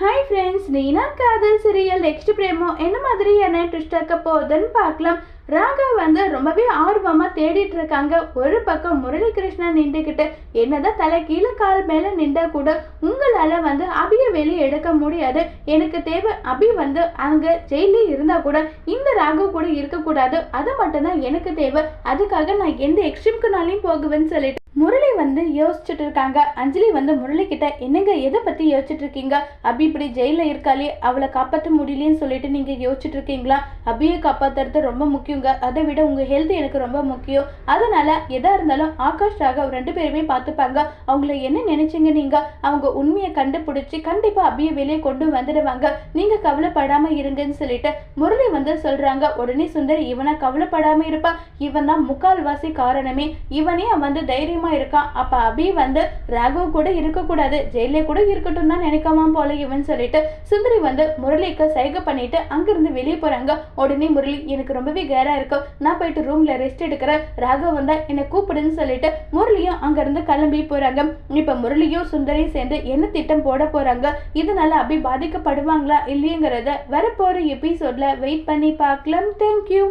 Hi friends நீனா காதல் serial next பிரேமோ என்ன மாதிரியான ட்விஸ்ட் இருக்க போகுதுன்னு பார்க்கலாம். ராகவ் வந்து ரொம்பவே ஆர்வமாக தேடிட்டு இருக்காங்க. ஒரு பக்கம் முரளிகிருஷ்ணன் நின்றுக்கிட்டு என்னதான் தலை கீழே கால் மேலே நின்றா கூட உங்களால் வந்து அபியை வெளியே எடுக்க முடியாது. எனக்கு தேவை அபி வந்து அங்கே ஜெயிலே இருந்தால் கூட இந்த ராகவ் கூட இருக்கக்கூடாது. அது மட்டும்தான் எனக்கு தேவை. அதுக்காக நான் எந்த எக்ஸ்ட்ரீம்க்குனாலையும் போகுவேன்னு சொல்லிட்டு முரளி வந்து யோசிச்சுட்டு இருக்காங்க அஞ்சலி வந்து முரளி கிட்ட என்னங்க எதை பத்தி யோசிச்சுட்டு இருக்கீங்க அபி இப்படி ஜெயில இருக்காளே அவளை காப்பாற்ற முடியலன்னு சொல்லிட்டு நீங்க யோசிச்சுட்டு இருக்கீங்களா அபியை காப்பாத்துறது ரொம்ப முக்கியங்க. அதை விட உங்க ஹெல்த் எனக்கு ரொம்ப முக்கியம். அதனால எதா இருந்தாலும் ஆகாஷ் ராகவ் ரெண்டு பேருமே பார்த்துப்பாங்க. அவங்கள என்ன நினைச்சீங்க நீங்க? அவங்க உண்மையை கண்டுபிடிச்சு கண்டிப்பா அபியை வெளியே கொண்டு வந்துடுவாங்க. நீங்க கவலைப்படாம இருங்கன்னு சொல்லிட்டு முரளி வந்து சொல்றாங்க. உடனே சுந்தரி இவனை கவலைப்படாம இருப்பா. இவன் தான் முக்கால்வாசி காரணமே. இவனே வந்து தைரியம் இருக்கான் அப்போ அபி வந்து ராகவ் கூட இருக்கக்கூடாது ஜெயிலே கூட இருக்கட்டும் தான் நினைக்காம போல இவன் சொல்லிட்டு சுந்தரி வந்து முரளிக்கு சைகை பண்ணிட்டு அங்கிருந்து வெளியே போகிறாங்க உடனே முரளி எனக்கு ரொம்பவே கேராக இருக்கும் நான் போயிட்டு ரூமில் ரெஸ்ட் எடுக்கிறேன். ராகவ் வந்தால் என்னை கூப்பிடுன்னு சொல்லிட்டு முரளியும் அங்கேருந்து கிளம்பி போகிறாங்க இப்போ முரளியும் சுந்தரியும் சேர்ந்து என்ன திட்டம் போட போகிறாங்க இதனால அபி பாதிக்கப்படுவாங்களா இல்லையங்கிறத வரப்போகிற எபிசோடில் வெயிட் பண்ணி பார்க்கலாம். தேங்க்யூ